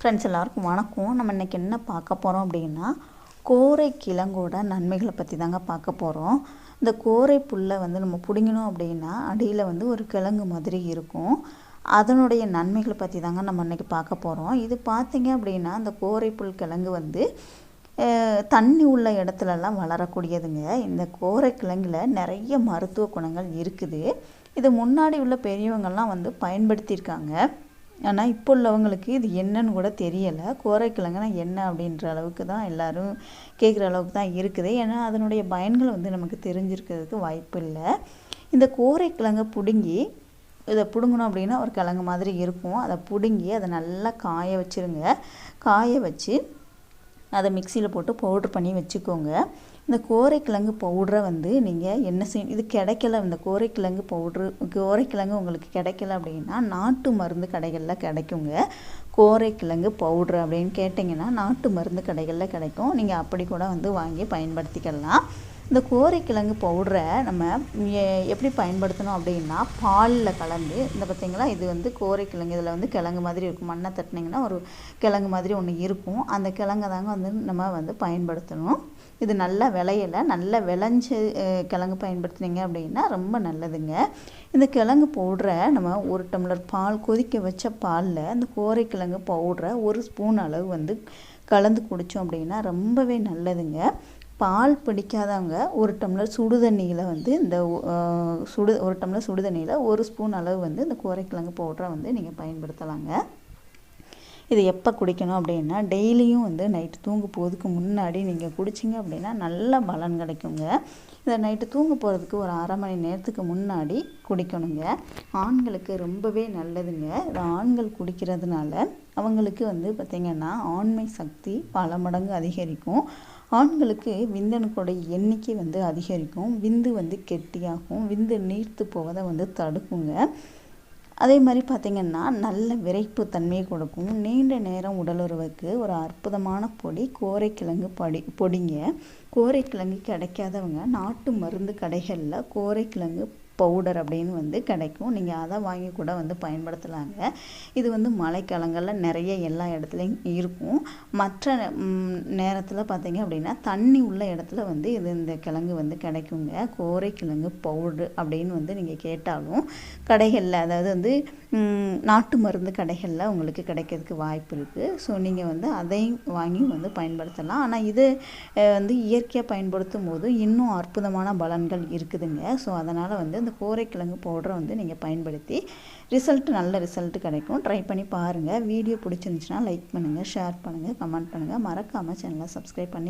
Friends எல்லாருக்கும் வணக்கம். நம்ம இன்றைக்கி என்ன பார்க்க போகிறோம் அப்படின்னா கோரை கிழங்கோட நன்மைகளை பற்றி தாங்க பார்க்க போகிறோம் இந்த கோரை புல்லை வந்து நம்ம பிடுங்கினோம் அப்படின்னா அடியில் வந்து ஒரு கிழங்கு மாதிரி இருக்கும். அதனுடைய நன்மைகளை பற்றி தாங்க நம்ம இன்றைக்கி பார்க்க போகிறோம் இது பார்த்திங்க அப்படின்னா இந்த கோரை புல் கிழங்கு வந்து தண்ணி உள்ள இடத்துலலாம் வளரக்கூடியதுங்க. இந்த கோரை கிழங்குல நிறைய மருத்துவ குணங்கள் இருக்குது. இது முன்னாடி உள்ள பெரியவங்கள்லாம் வந்து பயன்படுத்தியிருக்காங்க. ஆனால் இப்போ உள்ளவங்களுக்கு இது என்னன்னு கூட தெரியலை. கோரைக்கிழங்குனா என்ன அப்படின்ற அளவுக்கு தான் எல்லோரும் கேட்குற அளவுக்கு தான் இருக்குது. ஏன்னா அதனுடைய பயன்கள் வந்து நமக்கு தெரிஞ்சிருக்கிறதுக்கு வாய்ப்பு இல்லை. இந்த கோரைக்கிழங்கை பிடுங்கி இதை பிடுங்கணும் அப்படின்னா ஒரு கிழங்கு மாதிரி இருக்கும். அதை பிடுங்கி அதை நல்லா காய வச்சுருங்க. காய வச்சு அதை மிக்சியில் போட்டு பவுட்ரு பண்ணி வச்சுக்கோங்க. இந்த கோரைக்கிழங்கு பவுடரை வந்து நீங்கள் என்ன செய்யணும் இது கிடைக்கல இந்த கோரைக்கிழங்கு பவுட்ரு கோரைக்கிழங்கு உங்களுக்கு கிடைக்கல அப்படின்னா நாட்டு மருந்து கடைகளில் கிடைக்குங்க. கோரைக்கிழங்கு பவுட்ரு அப்படின்னு கேட்டிங்கன்னா நாட்டு மருந்து கடைகளில் கிடைக்கும். நீங்கள் அப்படி கூட வந்து வாங்கி பயன்படுத்திக்கலாம். இந்த கோரைக்கிழங்கு பவுடரை நம்ம எப்படி பயன்படுத்தணும் அப்படின்னா பாலில் கலந்து இந்த பார்த்திங்களா இது வந்து கோரைக்கிழங்கு இதில் வந்து கிழங்கு மாதிரி இருக்கும். மண்ணை தட்டினீங்கன்னா ஒரு கிழங்கு மாதிரி ஒன்று இருக்கும். அந்த கிழங்கை தாங்க வந்து நம்ம வந்து பயன்படுத்தணும். இது நல்லா விளையல நல்லா விளைஞ்சு கிழங்கு பயன்படுத்துனீங்க அப்படின்னா ரொம்ப நல்லதுங்க. இந்த கிழங்கு பவுடரை நம்ம ஒரு டம்ளர் பால் கொதிக்க வச்ச பாலில் அந்த கோரைக்கிழங்கு பவுடரை ஒரு ஸ்பூன் அளவு வந்து கலந்து குடித்தோம் அப்படின்னா ரொம்பவே நல்லதுங்க. பால் பிடிக்காதவங்க ஒரு டம்ளர் சுடு தண்ணியில் வந்து இந்த சுடு ஒரு டம்ளர் சுடு தண்ணியில் ஒரு ஸ்பூன் அளவு வந்து இந்த கோரைக்கிழங்கு பவுடரை வந்து நீங்கள் பயன்படுத்தலாங்க. இது எப்போ குடிக்கணும் அப்படின்னா டெய்லியும் வந்து நைட்டு தூங்க போகிறதுக்கு முன்னாடி நீங்கள் குடிச்சிங்க அப்படின்னா நல்ல பலன் கிடைக்குங்க. இதை நைட்டு தூங்க போகிறதுக்கு ஒரு அரை மணி நேரத்துக்கு முன்னாடி குடிக்கணுங்க. ஆண்களுக்கு ரொம்பவே நல்லதுங்க. இது ஆண்கள் குடிக்கிறதுனால அவங்களுக்கு வந்து பார்த்திங்கன்னா ஆண்மை சக்தி பல மடங்கு அதிகரிக்கும். ஆண்களுக்கு விந்தணுக்களோட எண்ணிக்கை வந்து அதிகரிக்கும். விந்து வந்து கெட்டியாகும். விந்து நீர்த்து போவதை வந்து தடுக்குங்க. அதே மாதிரி பார்த்திங்கன்னா நல்ல விரைப்பு தன்மையை கொடுக்கும். நீண்ட நேரம் உடலுறவுக்கு ஒரு அற்புதமான பொடி கோரைக்கிழங்கு பொடி பொடிங்க. கோரைக்கிழங்கு கிடைக்காதவங்க நாட்டு மருந்து கடைகளில் கோரைக்கிழங்கு பவுடர் அப்படின்னு வந்து கிடைக்கும். நீங்கள் அதை வாங்கி கூட வந்து பயன்படுத்தலாங்க. இது வந்து மழைக்காலங்களில் நிறைய எல்லா இடத்துலையும் இருக்கும். மற்ற நேரத்தில் பார்த்தீங்க அப்படின்னா தண்ணி உள்ள இடத்துல வந்து இது இந்த கிழங்கு வந்து கிடைக்குங்க. கோரைக்கிழங்கு பவுடர் அப்படின்னு வந்து நீங்கள் கேட்டாலும் கடைகளில் அதாவது வந்து நாட்டு மருந்து கடைகளில் உங்களுக்கு கிடைக்கிறதுக்கு வாய்ப்பு இருக்குது ஸோ நீங்கள் வந்து அதையும் வாங்கி வந்து பயன்படுத்தலாம். ஆனால் இது வந்து இயற்கையாக பயன்படுத்தும் போது இன்னும் அற்புதமான பலன்கள் இருக்குதுங்க. ஸோ அதனால் வந்து அந்த கோரைக்கிழங்கு பவுடரை வந்து நீங்கள் பயன்படுத்தி ரிசல்ட் நல்ல ரிசல்ட் கிடைக்கும். ட்ரை பண்ணி பாருங்கள் வீடியோ பிடிச்சிருந்துச்சுன்னா லைக் பண்ணுங்கள் ஷேர் பண்ணுங்கள் கமெண்ட் பண்ணுங்கள் மறக்காமல் சேனலை சப்ஸ்கிரைப் பண்ணி